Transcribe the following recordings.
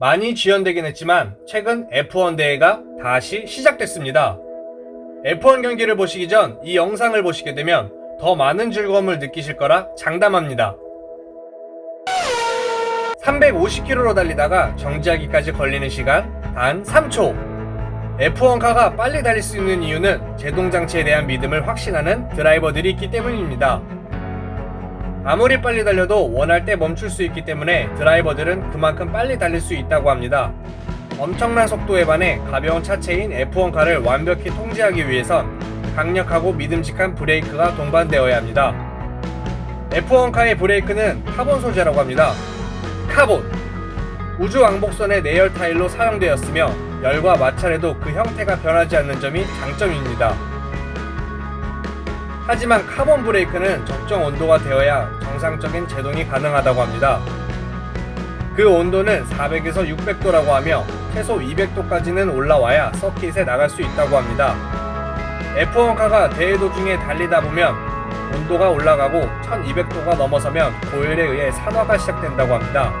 많이 지연되긴 했지만 최근 F1 대회가 다시 시작됐습니다. F1 경기를 보시기 전 이 영상을 보시게 되면 더 많은 즐거움을 느끼실 거라 장담합니다. 350km로 달리다가 정지하기까지 걸리는 시간 단 3초. F1카가 빨리 달릴 수 있는 이유는 제동 장치에 대한 믿음을 확신하는 드라이버들이 있기 때문입니다. 아무리 빨리 달려도 원할 때 멈출 수 있기 때문에 드라이버들은 그만큼 빨리 달릴 수 있다고 합니다. 엄청난 속도에 반해 가벼운 차체인 F1카를 완벽히 통제하기 위해선 강력하고 믿음직한 브레이크가 동반되어야 합니다. F1카의 브레이크는 카본 소재라고 합니다. 카본! 우주 왕복선의 내열 타일로 사용되었으며 열과 마찰에도 그 형태가 변하지 않는 점이 장점입니다. 하지만 카본 브레이크는 적정 온도가 되어야 정상적인 제동이 가능하다고 합니다. 그 온도는 400에서 600도라고 하며 최소 200도까지는 올라와야 서킷에 나갈 수 있다고 합니다. F1카가 대회 도중에 달리다 보면 온도가 올라가고 1200도가 넘어서면 고열에 의해 산화가 시작된다고 합니다.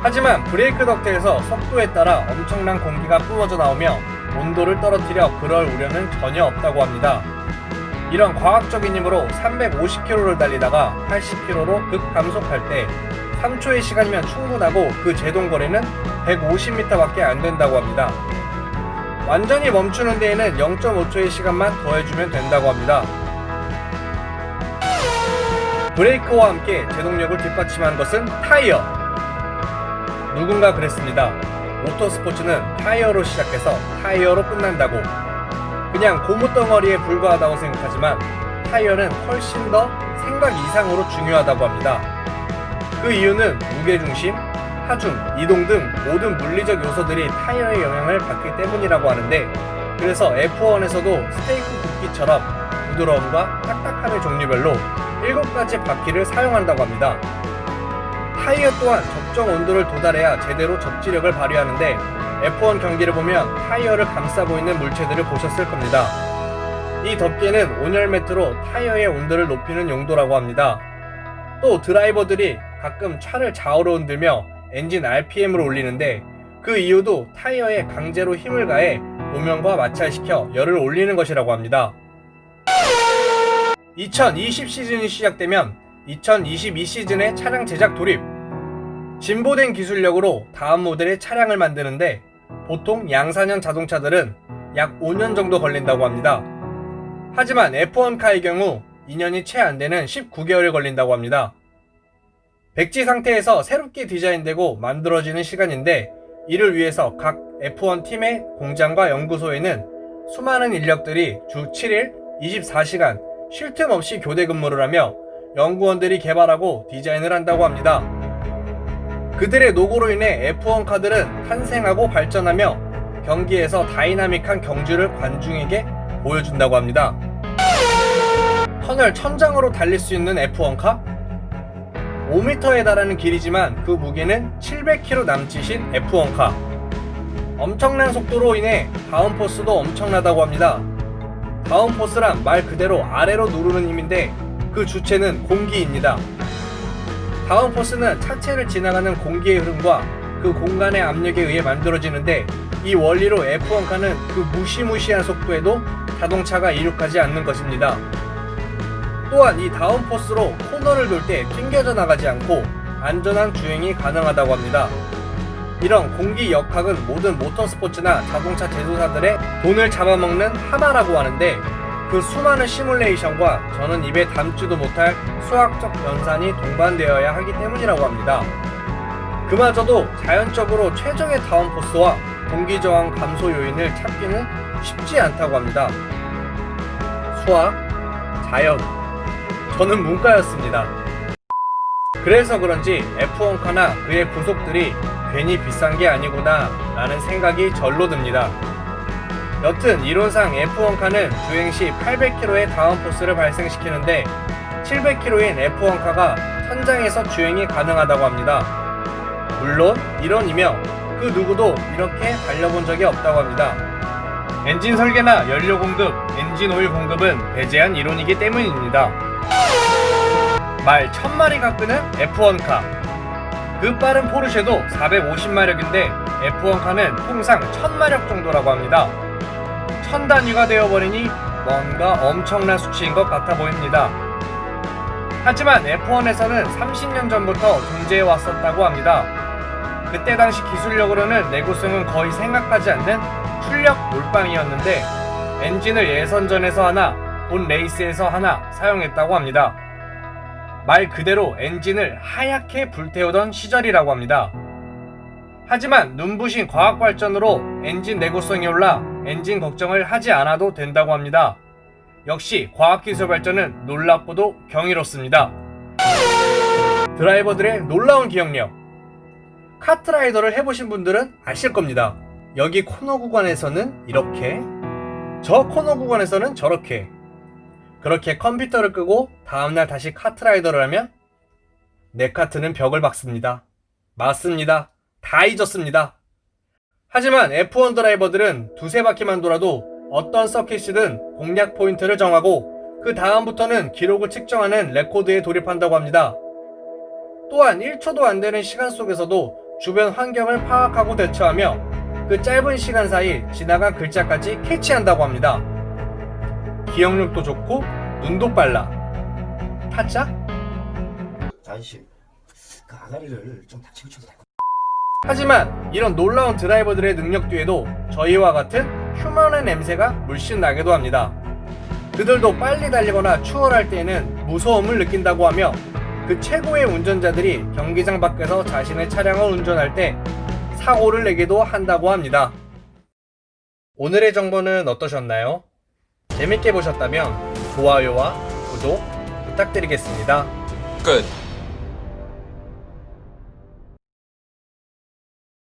하지만 브레이크 덕트에서 속도에 따라 엄청난 공기가 뿜어져 나오며 온도를 떨어뜨려 그럴 우려는 전혀 없다고 합니다. 이런 과학적인 힘으로 350km를 달리다가 80km로 급감속할 때 3초의 시간이면 충분하고 그 제동 거리는 150m밖에 안 된다고 합니다. 완전히 멈추는 데에는 0.5초의 시간만 더해주면 된다고 합니다. 브레이크와 함께 제동력을 뒷받침하는 것은 타이어. 누군가 그랬습니다. 모터스포츠는 타이어로 시작해서 타이어로 끝난다고. 그냥 고무 덩어리에 불과하다고 생각하지만 타이어는 훨씬 더 생각 이상으로 중요하다고 합니다. 그 이유는 무게중심, 하중, 이동 등 모든 물리적 요소들이 타이어의 영향을 받기 때문이라고 하는데 그래서 F1에서도 스테이크 굽기처럼 부드러움과 딱딱함의 종류별로 7가지 바퀴를 사용한다고 합니다. 타이어 또한 적정 온도를 도달해야 제대로 접지력을 발휘하는데 F1 경기를 보면 타이어를 감싸 보이는 물체들을 보셨을 겁니다. 이 덮개는 온열 매트로 타이어의 온도를 높이는 용도라고 합니다. 또 드라이버들이 가끔 차를 좌우로 흔들며 엔진 RPM을 올리는데 그 이유도 타이어에 강제로 힘을 가해 노면과 마찰시켜 열을 올리는 것이라고 합니다. 2020 시즌이 시작되면 2022 시즌의 차량 제작 돌입 진보된 기술력으로 다음 모델의 차량을 만드는데 보통 양산형 자동차들은 약 5년 정도 걸린다고 합니다. 하지만 F1카의 경우 2년이 채 안 되는 19개월이 걸린다고 합니다. 백지 상태에서 새롭게 디자인되고 만들어지는 시간인데 이를 위해서 각 F1 팀의 공장과 연구소에는 수많은 인력들이 주 7일 24시간 쉴 틈 없이 교대 근무를 하며 연구원들이 개발하고 디자인을 한다고 합니다. 그들의 노고로 인해 F1 카들은 탄생하고 발전하며 경기에서 다이나믹한 경주를 관중에게 보여준다고 합니다. 터널 천장으로 달릴 수 있는 F1 카? 5m에 달하는 길이지만 그 무게는 700kg 남짓인 F1 카. 엄청난 속도로 인해 다운포스도 엄청나다고 합니다. 다운포스란 말 그대로 아래로 누르는 힘인데 그 주체는 공기입니다. 다운 포스는 차체를 지나가는 공기의 흐름과 그 공간의 압력에 의해 만들어지는데 이 원리로 F1카는 그 무시무시한 속도에도 자동차가 이륙하지 않는 것입니다. 또한 이 다운포스로 코너를 돌 때 튕겨져 나가지 않고 안전한 주행이 가능하다고 합니다. 이런 공기 역학은 모든 모터스포츠나 자동차 제조사들의 돈을 잡아먹는 하나라고 하는데 그 수많은 시뮬레이션과 저는 입에 담지도 못할 수학적 연산이 동반되어야 하기 때문이라고 합니다. 그마저도 자연적으로 최적의 다운 포스와 공기 저항 감소 요인을 찾기는 쉽지 않다고 합니다. 수학, 자연, 저는 문과였습니다. 그래서 그런지 F1카나 그의 부속들이 괜히 비싼 게 아니구나 라는 생각이 절로 듭니다. 여튼 이론상 F1 카는 주행 시 800km의 다운 포스를 발생시키는데 700km인 F1 카가 천장에서 주행이 가능하다고 합니다. 물론 이론이며 그 누구도 이렇게 달려본 적이 없다고 합니다. 엔진 설계나 연료 공급, 엔진 오일 공급은 배제한 이론이기 때문입니다. 말 천마리가 끄는 F1 카. 그 빠른 포르쉐도 450마력인데 F1 칸은 통상 1000마력 정도라고 합니다. 천 단위가 되어버리니 뭔가 엄청난 수치인 것 같아 보입니다. 하지만 F1에서는 30년 전부터 존재해 왔었다고 합니다. 그때 당시 기술력으로는 내구성은 거의 생각하지 않는 출력 몰빵이었는데 엔진을 예선전에서 하나, 본 레이스에서 하나 사용했다고 합니다. 말 그대로 엔진을 하얗게 불태우던 시절이라고 합니다. 하지만 눈부신 과학 발전으로 엔진 내구성이 올라 엔진 걱정을 하지 않아도 된다고 합니다. 역시 과학기술 발전은 놀랍고도 경이롭습니다. 드라이버들의 놀라운 기억력. 카트라이더를 해보신 분들은 아실 겁니다. 여기 코너 구간에서는 이렇게, 저 코너 구간에서는 저렇게. 그렇게 컴퓨터를 끄고 다음날 다시 카트라이더를 하면 내 카트는 벽을 박습니다. 맞습니다. 다 잊었습니다. 하지만 F1 드라이버들은 두세 바퀴만 돌아도 어떤 서킷이든 공략 포인트를 정하고 그 다음부터는 기록을 측정하는 레코드에 돌입한다고 합니다. 또한 1초도 안 되는 시간 속에서도 주변 환경을 파악하고 대처하며 그 짧은 시간 사이 지나간 글자까지 캐치한다고 합니다. 기억력도 좋고 눈도 빨라. 타짜? 아저씨 그 아가리를 좀 다치고 쳐도 될것 하지만 이런 놀라운 드라이버들의 능력 뒤에도 저희와 같은 휴먼의 냄새가 물씬 나기도 합니다. 그들도 빨리 달리거나 추월할 때에는 무서움을 느낀다고 하며 그 최고의 운전자들이 경기장 밖에서 자신의 차량을 운전할 때 사고를 내기도 한다고 합니다. 오늘의 정보는 어떠셨나요? 재밌게 보셨다면 좋아요와 구독 부탁드리겠습니다. 끝.